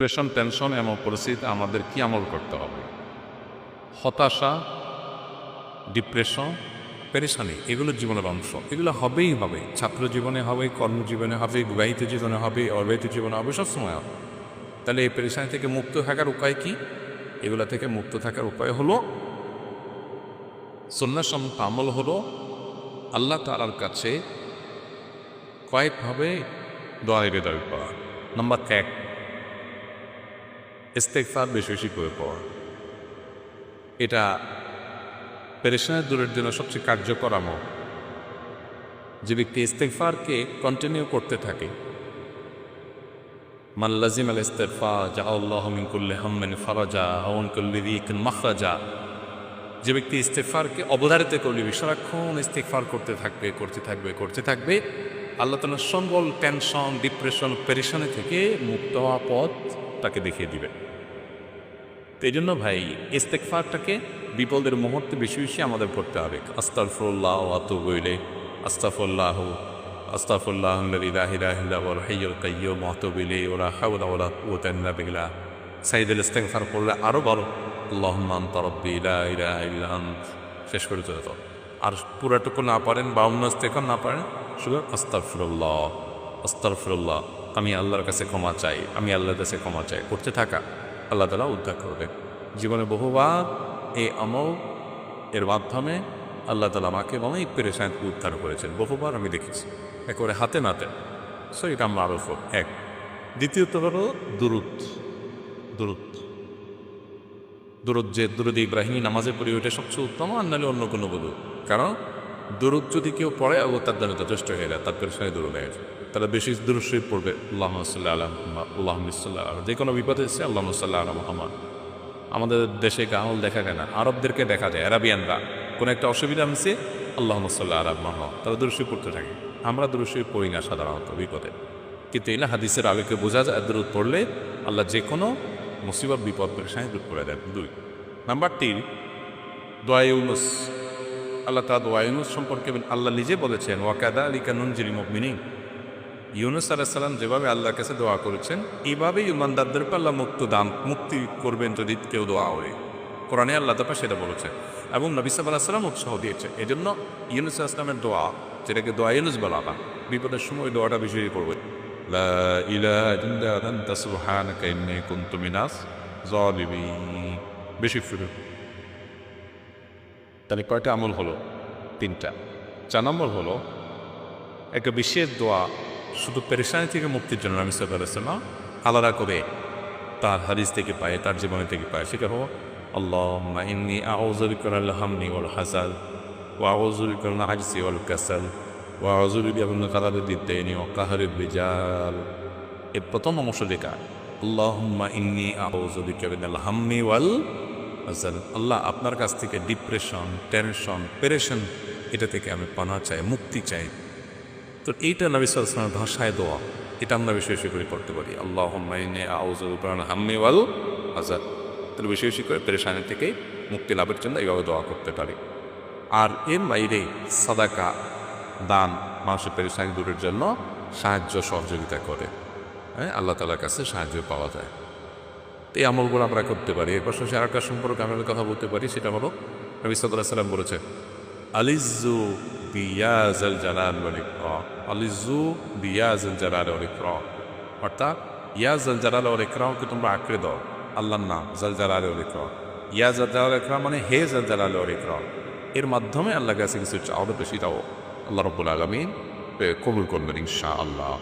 Depression tension এমন পরিস্থিতিতে আমাদের কি আমল করতে হবে? হতাশা ডিপ্রেশন পেরেশানি, এগুলো জীবনের অংশ। এগুলো হবেই হবে। ছাত্র জীবনে হবে, কর্মজীবনে হবে, বিবাহিত জীবনে হবে অবিবাহিত জীবনে হবে সবসময় হবে। তাহলে এই পেরেশানি থেকে মুক্ত থাকার উপায় কি? এগুলো থেকে মুক্ত থাকার উপায় হলো সন্ন্যাসম্মত আমল হলো, আল্লাহ তালার কাছে কয়েকভাবে দোয়া হৃদয় করা। নাম্বার এক ইস্তেকফার বেশি বেশি করে পড়া। এটা পেরেশানের দূরের জন্য সবচেয়ে কার্যকর আমল। যে ব্যক্তি ইস্তেকফারকে কন্টিনিউ করতে থাকে মাল্লাজিম আল ইস্তেফা জা আল্লাহ মিন কুল্লি হাম্মিন ফারাজা আউন কুল্লি রিকিন মাখরাজা। যে ব্যক্তি ইস্তেফারকে অবধারিত করলে, সারাক্ষণ ইস্তেকফার করতে থাকবে করতে থাকবে করতে থাকবে, আল্লাহ তালার সম্বল টেনশন ডিপ্রেশন পেরেশানি থেকে মুক্ত হওয়া পথ তাকে দেখিয়ে দিবে। তো এই জন্য ভাই ইস্তেকফারটাকে বিপদের মুহূর্তে বেশি বেশি আমাদের পড়তে হবে। আস্তাফুল্লাহ আতবইলে আস্তাফুল্লাহ ওরা ইস্তেকফার পড়লে আরও বড় আল্লাহুম্মা আনতা রাব্বি লা ইলাহা শেষ করে তো আর পুরাটুকু না পারেন, বাউন্ন ইস্তেকফার না পারেন, শুধু আস্তাফুল্লাহ আস্তাফুল্লাহ আমি আল্লাহর কাছে ক্ষমা চাই, আমি আল্লাহর কাছে ক্ষমা চাই। করতে থাকা আল্লাহ তালা উদ্ধার করবে। জীবনে বহুবার এই আমল, এর মাধ্যমে আল্লাহ তালা আমাকে অনেক পেরেশান উদ্ধার করেছেন। বহুবার আমি দেখেছি। একেবারে হাতে নাতে। সো এটা আমরা আরও এক। দ্বিতীয়ত হলো দুরুদ। দুরুদ। দুরুদ যে দুরুদ ইব্রাহিম নামাজে পড়ি, ওইটা সবচেয়ে উত্তম, আর নাহলে অন্য কোনো বলু কারণ দুরুদ যদি কেউ পড়ে, ও তার দ্বারা যথেষ্ট হয়ে যায়, তার পেরেশানি দূর হয়ে যায়। তারা বেশি দুরুশরীফ পড়বে। আল্লাহ সাল্লাহ আলম আল্লাহ সাল্লাহ যে কোনো বিপদ এসে আল্লাহ সাল্লাহ আলম মোহাম্মদ আমাদের দেশে গাহল দেখা যায় না, আরবদেরকে দেখা যায় অ্যারাবিয়ানরা কোনো একটা অসুবিধা হচ্ছে আল্লাহ সাল্লাহ আলম মোহাম্মদ তারা দুরুশরীফ পড়তে থাকে। আমরা দুরুশরীফ পড়ি না সাধারণত বিপদে। কিন্তু না হাদিসের আগেকে বোঝা যায় দূরত পড়লে আল্লাহ যে কোনো মুসিবত, বিপদ, পেরেশানি দূর করে দেন। দুই। নাম্বার তিন, দোয়া ইউনুস। আল্লাহ তা দোয়া ইউনুস সম্পর্কে আল্লাহ নিজে বলেছেন ওয়াকাদা আলিকা নুনজিল মিনিং ইউনুস আলাহিসাল্লাম যেভাবে আল্লাহর কাছে দোয়া করেছেন এইভাবেই ইমানদারদেরকে আল্লাহ মুক্ত দান, মুক্তি করবেন যদি কেউ দোয়া হয় কোরআনে আল্লাহ তাপা সেটা বলেছেন এবং নবী সাব আলাহিসাল্লাম উৎসাহ দিয়েছে। এই জন্য ইউনুস আসলামের দোয়া, যেটাকে দোয়া ইউনুস বলা হয়, বিপদের সময় দোয়াটা বেশি পড়বে তাহলে কয়টা আমল হলো? তিনটা। চার নম্বর হলো, একটা বিশেষ দোয়া শুধু পেরেশানি থেকে মুক্তির জন্য আমি সাল্লাম আলাদা করে তার হাদিস থেকে পায়, তার জীবনে থেকে পায়। সেটা আল্লাহ ইন্নি ও বিজাল এর প্রথম অংশ ইন্নি ওয়াল হাসাল আল্লাহ আপনার কাছ থেকে ডিপ্রেশন টেনশন পেরেশন, এটা থেকে আমি পানা চাই, মুক্তি চাই। তো এইটা নবী সালামের ভাষায় দোয়া। এটা আমরা বেশি বেশি করে পড়তে পারি। আল্লাহ হাম্মি ওয়াল আজাদ তাহলে বেশি বেশি করে পেরেশানি থেকে মুক্তি লাভের জন্য এইভাবে দোয়া করতে পারি। আর এর বাইরে সাদাকা, দান মানুষের পেরেশানি দূরের জন্য সাহায্য সহযোগিতা করে। হ্যাঁ আল্লাহ তালার কাছে সাহায্য পাওয়া যায়। তো এই আমলগুলো আমরা করতে পারি। এর পাশাপাশি আর একটা সম্পর্কে আমরা কথা বলতে পারি, সেটা হলো নবী সাল্লাহ সাল্লাম বলেছে আলিজু বিয়াজাল জালাল ওয়াল ইকরাম। আলিজু বিয়াজাল জালাল ওয়াল ইকরাম। অর্থাৎ ইয়াজাল জালাল ওয়াল ইকরামকে তোমরা আঁকড়ে দাও। আল্লাহর নাম, জাল জালাল ওয়াল ইকরাম। ইয়াজাল জালাল মানে হে জাল জালাল এর মাধ্যমে আল্লাহ কাছে কিছু চাওয়া বেশি চাও আল্লাহ রব্বুল আলমিন কবুল করবেন ইনশা আল্লাহ